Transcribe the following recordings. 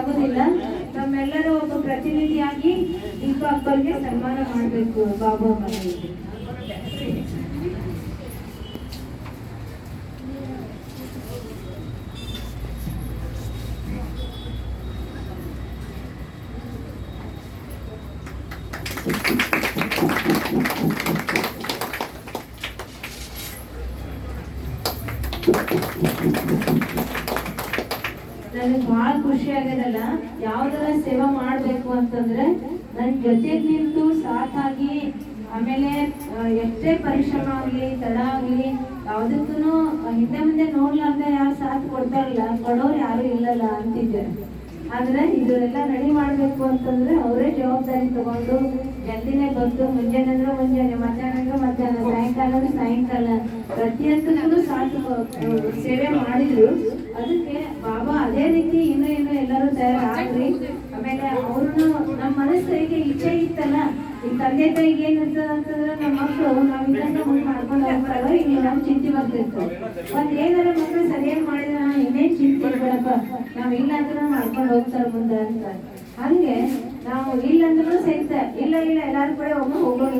ಆಗೋದಿಲ್ಲ ನಮ್ಮೆಲ್ಲರ ಒಬ್ಬ ಪ್ರತಿನಿಧಿಯಾಗಿ ದೀಪಾ ಅಕ್ಕವ್ರಿಗೆ ಸನ್ಮಾನ ಮಾಡಬೇಕು ಬಾಬು ಮನೆಯಲ್ಲಿ ನನಗೆ ಬಹಳ ಖುಷಿ ಆಗ್ಯದಲ್ಲ ಯಾವ್ದರ ಸೇವೆ ಮಾಡ್ಬೇಕು ಅಂತಂದ್ರೆ ನನ್ ಜೊತೆ ನಿಂತು ಆಗಿ, ಆಮೇಲೆ ಎಷ್ಟೇ ಪರಿಶ್ರಮ ಆಗ್ಲಿ, ತಡ ಆಗ್ಲಿ ಯಾವ್ದಕ್ಕೂ ಹಿಂದೆ ಮುಂದೆ ನೋಡ್ಲಾರ್ದೆ ಯಾರು ಸಾಥ್ ಕೊಡ್ತಾರಲ್ಲ, ಕೊಡೋರು ಯಾರು ಇಲ್ಲಲ್ಲ ಅಂತಿದ್ದೆ. ಆದ್ರೆ ಇದನ್ನೆಲ್ಲ ರೆಡಿ ಮಾಡ್ಬೇಕು ಅಂತಂದ್ರೆ ಅವರೇ ಜವಾಬ್ದಾರಿ ತಗೊಂಡು ಜಲ್ದಿನೇ ಬಂದು ಮುಂಜಾನೆ ಅಂದ್ರೆ ಮುಂಜಾನೆ ಮಧ್ಯಾಹ್ನ ಅಂದ್ರೆ ಮಧ್ಯಾಹ್ನ ಸಾಯಂಕಾಲ ಅಂದ್ರೆ ಸಾಯಂಕಾಲ ಪ್ರತಿಯೊಂದಕ್ಕೂ ಸಾಥ್ ಸೇವೆ ಮಾಡಿದ್ರು. ಅದಕ್ಕೆ ಬಾಬಾ ಅದೇ ರೀತಿ ಇನ್ನು ಇನ್ನು ಎಲ್ಲರೂ ತಯಾರಾಗ್ರಿ. ಆಮೇಲೆ ಅವ್ರನ್ನು ನಮ್ಮ ಮನಸ್ಸರಿಗೆ ಇಚ್ಛೆ ಇತ್ತಲ್ಲ, ಈ ತಂದೆ ತಾಯಿಗೆ ಏನ್ ಅಂತಂದ್ರೆ ನಮ್ಮ ಮಕ್ಕಳು, ನಾವ್ ಇದನ್ನ ಮಾಡ್ಕೊಂಡು ಹೋಗ್ತಾರ ಚಿಂತೆ ಬರ್ತಿತ್ತು ಒಂದ್ ಏನಾರ ಮಕ್ಕಳು ಸರಿಯಾಗಿ ಮಾಡಿದ್ರೆ ನಾವು ಇನ್ನೇನ್ ಚಿಂತೆ ಬೇಡಪ್ಪ ನಾವ್ ಇಲ್ಲ ಅಂದ್ರೆ ಮಾಡ್ಕೊಂಡು ಹೋಗ್ತಾರ ಮುಂದೆ ಅಂತ. ಹಂಗೆ ನಾವು ಇಲ್ಲ ಅಂದ್ರೂ ಸಹಿತ, ಇಲ್ಲ ಇಲ್ಲ, ಎಲ್ಲಾರು ಕೂಡ ಒಮ್ಮೆ ಹೋಗೋಣ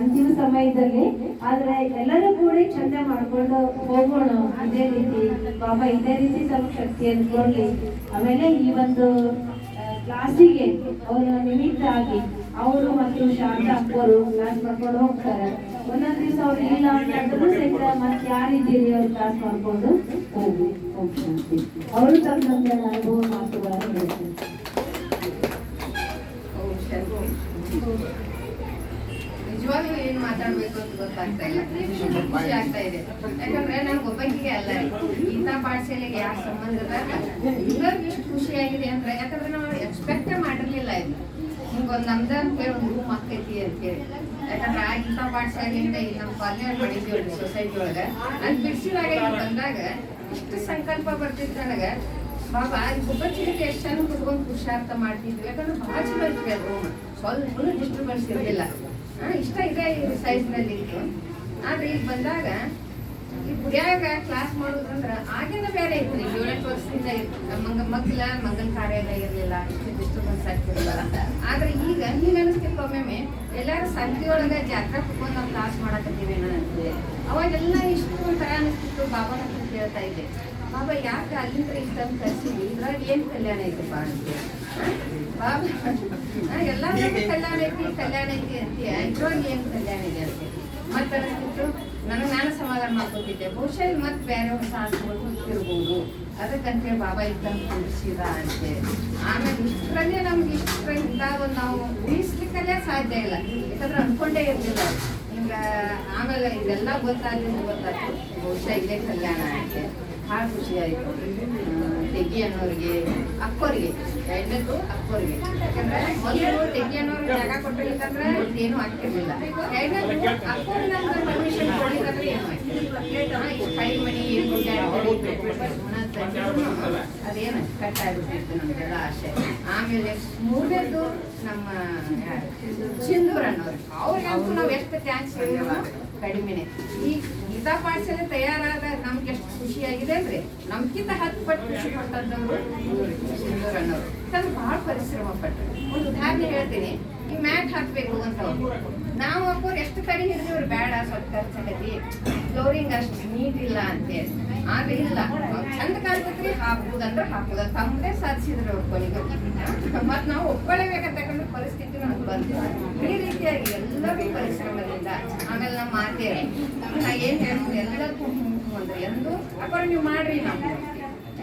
ಅಂತಿಮ ಸಮಯದಲ್ಲಿ. ಆದ್ರೆ ಎಲ್ಲರೂ ಕೂಡ ಚಂದ ಮಾಡ್ಕೊಂಡು ಹೋಗೋಣ. ಅದೇ ರೀತಿ ಬಾಬಾ ಇದೇ ರೀತಿ ಸ್ವಲ್ಪ ಶಕ್ತಿ ಕೊಡ್ಲಿ. ಆಮೇಲೆ ಈ ಒಂದು ಕ್ಲಾಸಿಗೆ ಅವರ ನಿಮಿತ್ತ ಆಗಿ ಅವರು ಮತ್ತು ಶಾಂತ ಅಪ್ಪರು ಕ್ಲಾಸ್ ಮಾಡ್ಕೊಂಡು ಹೋಗ್ತಾರೆ. ಒಂದೊಂದ್ ದಿವಸ ಅವ್ರು ಇಲ್ಲ ಅಂತಂದ್ರು ಸಹಿತ ಮತ್ತೆ ಯಾರಿದ್ದೀರಿ ಅವ್ರು ಕ್ಲಾಸ್ ಮಾಡ್ಕೊಂಡು ಹೋಗಿ, ಹೋಗ್ತಾರೆ. ಅವರು ತಮ್ಮ ಅನುಭವ ಮಾತುಗಳನ್ನು ಹೇಳ್ತಾರೆ. ನಿಜವಾಗ್ಲೂ ಏನ್ ಮಾತಾಡ್ಬೇಕು ಅಂತ ಗೊತ್ತಾಗ್ತಾ ಇಲ್ಲ. ಖುಷಿ ಆಗ್ತಾ ಇದೆ. ಯಾಕಂದ್ರೆ ನನ್ಗೆ ಒಬ್ಬಂಗಿಗೆ ಅಲ್ಲ ಇಂಥ ಪಾಠಶಾಲೆಗೆ ಯಾವ ಸಂಬಂಧ ಎಲ್ಲರಿಗೂ ಖುಷಿ ಖುಷಿಯಾಗಿದೆ ಅಂದ್ರೆ, ಯಾಕಂದ್ರೆ ನಾವು ಎಕ್ಸ್ಪೆಕ್ಟೇ ಮಾಡಿರ್ಲಿಲ್ಲ ಇದು. ಹಿಂಗೊಂದು ನಮ್ದ ಅಂತೇಳಿ ಒಂದು ರೂಮ್ ಆಕೈತಿ ಅಂತೇಳಿ ಯಾಕಂದ್ರೆ ಆ ಇಂಥ ಪಾಠಶಾಲೆಯಿಂದ ಇಲ್ಲಿ ನಮ್ಮ ಕಾಲೇಜ್ ಮಾಡಿದ್ವಿ ಸೊಸೈಟಿ ಒಳಗೆ ನಾನು ಬಿಡಿಸಿದಾಗ ಬಂದಾಗ ಇಷ್ಟು ಸಂಕಲ್ಪ ಬರ್ತಿತ್ತು ನನಗೆ. ಬಾಬಾ ಗುಬ್ಬಚ್ಚಿಗೆ ಎಷ್ಟು ಚೆಂದ ಕುತ್ಕೊಂಡು ಪುರುಷಾರ್ಥ ಮಾಡ್ತಿದ್ವಿ ಯಾಕಂದ್ರೆ ಭಾಳ ಚಲೋ ಇತ್ತು ಅದು ರೂಮ್ ಸ್ವಲ್ಪ ಡಿಸ್ಟರ್ಬೆನ್ಸ್ ಇರಲಿಲ್ಲ. ಇಷ್ಟ ಇದೆ ಸೈಜ್ನಲ್ಲಿ ಇತ್ತು ಆದ್ರೆ ಇಲ್ಲಿ ಬಂದಾಗ, ಈ ಗುಡಿಯಾಗ ಕ್ಲಾಸ್ ಮಾಡೋದಂದ್ರೆ ಆಗಿಂದ ಬೇರೆ ಇತ್ತು. ಈಗ ಏಳೆಂಟು ವರ್ಷದಿಂದ ಮಂಗ ಮಗ್ಲ, ಮಂಗನ ಕಾರ್ಯ ಎಲ್ಲ ಇರಲಿಲ್ಲ. ಇಷ್ಟು ಡಿಸ್ಟರ್ಬೆನ್ಸ್ ಆಗ್ತಿರಲಿಲ್ಲ. ಆದ್ರೆ ಈಗ ಹಿಂಗ ಅನಿಸ್ತಿತ್ತು ಒಮ್ಮೆ ಎಲ್ಲರೂ ಸಂತೆ ಜಾತ್ರೆ ಕುತ್ಕೊಂಡು ನಾವು ಕ್ಲಾಸ್ ಮಾಡಕತ್ತೀವಿ ಅಂತೇಳಿ ಅವಾಗೆಲ್ಲ ಇಷ್ಟು ಒಂಥರ ಅನಿಸ್ತಿತ್ತು. ಬಾಬಾನ ಹತ್ರ ಕೇಳ್ತಾ ಇದ್ದೆ. ಬಾಬಾ ಯಾಕೆ ಅಲ್ಲಿಂದ ಇಷ್ಟೊಂದು ಕರ್ಸಿದ್ವಿ ಇದ್ರಾಗ ಏನ್ ಕಲ್ಯಾಣ ಐತಪ್ಪ ಅಂತೇಳಿ ಬಾಬಾ ಎಲ್ಲ ಕಲ್ಯಾಣ ಐತಿ ಕಲ್ಯಾಣ ಐತಿ ಅಂತೀಯ? ಇದ್ರಾಗ ಏನ್ ಕಲ್ಯಾಣ ಇದೆ ಅಂತ. ಮತ್ತೆ ಅನಿಸ್ತಿತ್ತು ನನಗೆ ನಾನು ಸಮಾಧಾನ ಮಾಡ್ಕೊತಿದ್ದೆ. ಬಹುಶಃ ಮತ್ತೆ ಬೇರೆ ಹೊಸ ಸಾಹಸಗಳು ಇರ್ಬೋದು ಅದಕ್ಕಂತೇಳಿ ಬಾಬಾ ಇದ್ದಂಗೆ ಕುಡಿಸಿದ ಅಂತೆ. ಆಮೇಲೆ ಇಷ್ಟರಲ್ಲೇ ನಮ್ಗೆ ಇಷ್ಟರ ಇದ್ದಾಗ ನಾವು ಊಹಿಸ್ಲಿಕ್ಕಲ್ಲೇ ಸಾಧ್ಯ ಇಲ್ಲ. ಯಾಕಂದ್ರೆ ಅನ್ಕೊಂಡೇ ಇರಲಿಲ್ಲ. ಹಿಂಗ ಆಮೇಲೆ ಇದೆಲ್ಲ ಗೊತ್ತಾಗಿದ್ದು ಗೊತ್ತಾಯ್ತು. ಬಹುಶಃ ಇಲ್ಲೇ ಕಲ್ಯಾಣ ಅಂತೆ ಭಾಳ ಖುಷಿ ಆಯಿತು. ತೆಗಿ ಅನ್ನೋರಿಗೆ, ಅಕ್ಕೋರಿಗೆ, ಎರಡನೇದು ಅಕ್ಕೋರಿಗೆ. ಯಾಕಂದ್ರೆ ಮೊದಲು ತೆಗಿ ಅನ್ನೋರಿಗೆ ಜಾಗ ಕೊಟ್ಟಿರ್ಲಿಕ್ಕಂದ್ರೆ ಏನು ಆಗ್ತಿರ್ಲಿಲ್ಲ. ಎರಡನೇದು ಅಕ್ಕೋರು ನಮ್ಗೆ ಪರ್ಮಿಷನ್ ಕೊಡ್ಲಿಕ್ಕಂದ್ರೆ ಏನು ಈ ಕೈ ಮಣಿ ಏನು ಅದೇನು ಕಟ್ ಆಗ್ಬಿಟ್ಟಿತ್ತು ನಮಗೆಲ್ಲ ಆಸೆ. ಆಮೇಲೆ ಮೂರನೇದು ನಮ್ಮ? ಸಿಂಧೂರ್ ಅನ್ನೋರು. ಅವ್ರಿಗಂತೂ ನಾವು ಎಷ್ಟು ಥ್ಯಾಂಕ್ಸ್ ಹೇಳಿಲ್ಲ ಕಡಿಮೆನೆ. ಈ ಗೀತಾ ಪಾಠಶಾಲೆ ತಯಾರಾದ ನಮ್ಗೆ ಎಷ್ಟು ಖುಷಿಯಾಗಿದೆ ಅಂದ್ರೆ ನಮ್ಗಿಂತ ಹತ್ತು ಪಟ್ಟು ಖುಷಿ ಅನ್ನೋರು ಬಹಳ ಪರಿಶ್ರಮ ಪಟ್ಟರು ಒಂದು ಉದಾಹರಣೆ ಹೇಳ್ತೀನಿ, ಈ ಮ್ಯಾಟ್ ಹಾಕ್ಬೇಕು ಅಂತ. ನಾವು ಹಾಕೋರು ಎಷ್ಟು ಕಡೆ ಹಿಡಿದಿವ್ರು ಬೇಡ, ಸ್ವಲ್ಪ ಖರ್ಚಾಗತಿ ಫ್ಲೋರಿಂಗ್ ಅಷ್ಟು ನೀಟ್ ಇಲ್ಲ ಅಂತೇಳಿ ಆಗ ಇಲ್ಲ. ಚಂದ ಕಾಣ್ತೈತ್ರಿ ಹಾಕುದಂದ್ರೆ ಹಾಕುದ ತಮ್ಮದೇ ಸಾಧಿಸಿದ್ರು ಕೊನೆಗೆ ಮತ್ತೆ ನಾವು ಒಪ್ಕೊಳ್ಳೇಬೇಕಂತಕ್ಕಂಥ ಪರಿಸ್ಥಿತಿ ನಮ್ಗೆ ಬಂದಿಲ್ಲ ಈ ರೀತಿಯಾಗಿ ಎಲ್ಲರೂ ಪರಿಶ್ರಮದಿಂದ ಆಮೇಲೆ ನಮ್ಮ ಮಾತೆ, ನಾ ಏನು ಹೇಳ್ತೀನಿ ಎಲ್ಲದಕ್ಕೂ ಅಂದ್ರೆ ಎಂದು ಅಪ್ಪ ನೀವು ಮಾಡ್ರಿ ನಾವು.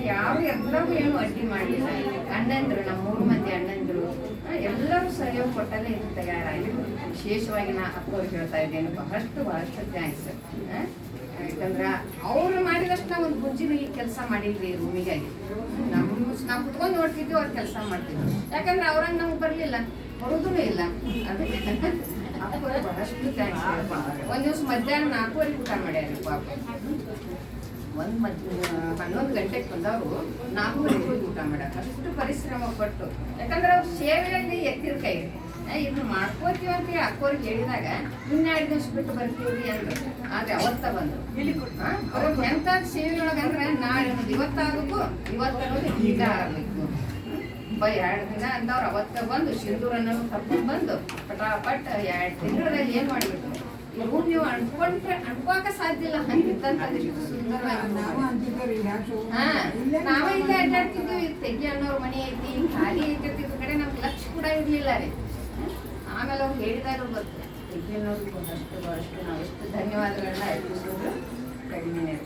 ಯಾರು ಎಲ್ಲರೂ ಏನು ಅಡ್ಡಿ ಮಾಡಿಲ್ಲ. ಅಣ್ಣಂದ್ರು ನಮ್ಮ ಮೂರು ಮಂದಿ ಅಣ್ಣಂದ್ರು. ಎಲ್ಲರೂ ಸಹಯೋಗ ಕೊಟ್ಟಲ್ಲೇ ಇದು ತಯಾರಾಗಿದ್ರು ವಿಶೇಷವಾಗಿ ನಾ ಅಪ್ಪ ಹೇಳ್ತಾ ಇದ್ದೇನೆ, ಬಹಳಷ್ಟು ಬಹಳಷ್ಟು ಥ್ಯಾಂಕ್ಸ್ ಯಾಕಂದ್ರೆ ಅವ್ರು ಮಾಡಿದಷ್ಟು ನಾವು ಒಂದು ಬುಜ್ಜಿನ ಈ ಕೆಲಸ ಮಾಡಿದ್ವಿ ರೂಮಿಗಾಗಿ ನಮ್ಮ ನಾವು ಕುತ್ಕೊಂಡು ನೋಡ್ತಿದ್ವಿ ಅವ್ರು ಕೆಲಸ ಮಾಡ್ತಿದ್ವಿ ಯಾಕಂದ್ರೆ ಅವ್ರಂಗೆ ನಮ್ಗೆ ಬರಲಿಲ್ಲ. ಬರೋದೂ ಇಲ್ಲ. ಅದಕ್ಕೆ ಅಪ್ಪವ್ರಿಗೆ ಬಹಳಷ್ಟು ಥ್ಯಾಂಕ್ಸ್ ಒಂದು ದಿವಸ ಮಧ್ಯಾಹ್ನ ನಾಲ್ಕೂವರೆಗೆ ಊಟ ಮಾಡ್ಯಾರ ಪಾಪ. ಒಂದ್ ಮದ್ ಹನ್ನೊಂದು ಗಂಟೆಗೆ ಬಂದವರು ನಾಲ್ಕೂವರೆಗೆ ಊಟ ಮಾಡಕ್. ಅಷ್ಟು ಪರಿಶ್ರಮ ಪಟ್ಟು. ಯಾಕಂದ್ರೆ ಅವ್ರ ಸೇವೆಯಲ್ಲಿ ಎತ್ತಿರ ಕೈ. ಇದನ್ನ ಮಾಡ್ಕೋತೀವಿ ಅಂತ ಅಕ್ಕೋರಿಗೆ ಹೇಳಿದಾಗ ಇನ್ನೆರಡು ದಿವಸ ಬಿಟ್ಟು ಬರ್ತೀವಿ ಅಂದ್ರು. ಆದ್ರೆ ಅವತ್ತ ಬಂದ್ರು. ಅವ್ರಿಗೆ ಅವ್ರು ಎಂತ ಸೇವೆಯೊಳಗೆ ಅಂದ್ರೆ ನಾಳೆ ಇವತ್ತಾಗಬೇಕು ಇವತ್ತು ಅನ್ನೋದು ಈಗ ಆಗಬೇಕು. ಬ ಎರಡು ದಿನ ಅಂದವ್ರು ಅವತ್ತ ಬಂದು ಸಿಂಧೂರನ್ನು ತಪ್ಪಿಗೆ ಬಂದು ಪಟಾಪಟ್ ಎರಡು ತಿಂಗಳಲ್ಲಿ ಏನು ಮಾಡ್ಬಿಟ್ರು ನೀವು ಅನ್ಕೊಂಡ್ರೆ ಅನ್ಕೋಕ ಸಾಧ್ಯ ಇಲ್ಲ. ಸುಂದರವಾಗಿ ನಾವೇ ಇಲ್ಲೇ ಅಡ್ಡಾಡ್ತಿದ್ವಿ ತೆಗಿ ಅನ್ನೋರ್ ಮನೆ ಐತಿ ಖಾಲಿ ಐತಿರ್ತಿದ್ ಕಡೆ ನಮ್ಗೆ ಲಕ್ಷ ಕೂಡ ಇರ್ಲಿಲ್ಲ ರೀ. ಆಮೇಲೆ ಅವ್ರು ಬರ್ತದೆ ತೆಗಿ ಅನ್ನೋರ್ಗೆ ಒಂದಷ್ಟು ಬಹಳಷ್ಟು ನಾವು ಎಷ್ಟು ಧನ್ಯವಾದಗಳನ್ನ ಕಡಿಮೆ. ರೀ.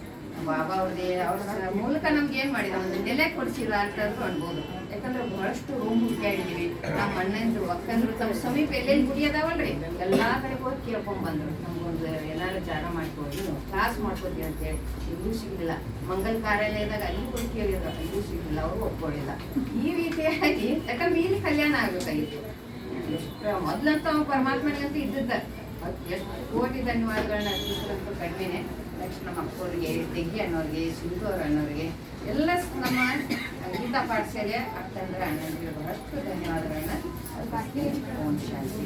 ಬಾಬಾ ಅವ್ರದ್ದೇ, ಅವ್ರ ಮೂಲಕ ನಮ್ಗೆ ಏನ್ ಮಾಡಿದ ಒಂದು ನೆಲೆ ಕೊಡಿಸಿಲ್ಲ ಅಂತ ಅನ್ಬೋದು. ಯಾಕಂದ್ರೆ ಬಹಳಷ್ಟು ರೂಮ್ ಹುಡುಕಾಡಿದೀವಿ ನಮ್ಮ ಅಣ್ಣಂದ್ರು, ಅಕ್ಕಂದ್ರು, ತಮ್ಮ ಸಮೀಪ ಎಲ್ಲೆಲ್ಲಿ ಗುಡಿ ಅದಾವಲ್ರಿ? ಎಲ್ಲಾ ಕಡೆ ಹೋಗಿ ಕೇಳ್ಕೊಂಡ್ ಬಂದ್ರು ನಮ್ಗೊಂದು ಏನಾರು ಜಾಗ ಮಾಡ್ಕೊಂಡು ಕ್ಲಾಸ್ ಮಾಡ್ಕೊತೀವಿ ಅಂತ ಹೇಳಿ ಇಲ್ಲೂ ಸಿಗ್ಲಿಲ್ಲ. ಮಂಗಲ್ ಕಾರ್ಯಾಲಯದಾಗ ಅಲ್ಲಿ ಹೋಗಿ ಕೇಳಿದ್ರು. ಅಲ್ಲೂ ಸಿಗ್ಲಿಲ್ಲ. ಅವ್ರು ಒಪ್ಕೊಳ್ಳಿಲ್ಲ ಈ ರೀತಿಯಾಗಿ, ಯಾಕಂದ್ರೆ ಇಲ್ಲಿ ಕಲ್ಯಾಣ ಆಗ್ಬೇಕಾಗಿತ್ತು. ಎಷ್ಟು, ಮೊದ್ಲಂತ ಅವ್ನು ಪರಮಾತ್ಮನಿಗಂತೂ ಇದ್ದಿದ್ದ. ಎಷ್ಟು ಕೋಟಿ ಧನ್ಯವಾದಗಳನ್ನ ಅರ್ಪಿಸಿದಂತೂ ಕಡಿಮೆನೆ. ನೆಕ್ಸ್ಟ್ ನಮ್ಮ ಅಕ್ಕವ್ರಿಗೆ ತೆಗಿ ಅನ್ನೋರಿಗೆ ಸಿಂಧೂರ್ ಅನ್ನೋರಿಗೆ ಎಲ್ಲ ನಮ್ಮ ಗೀತಾ ಪಾಠಶಾಲೆ, ಅಕ್ಕಂದ್ರೆ ಅಣ್ಣನಿಗೆ ಬಹಳಷ್ಟು ಧನ್ಯವಾದಗಳನ್ನ ಓಂ ಶಾಂತಿ.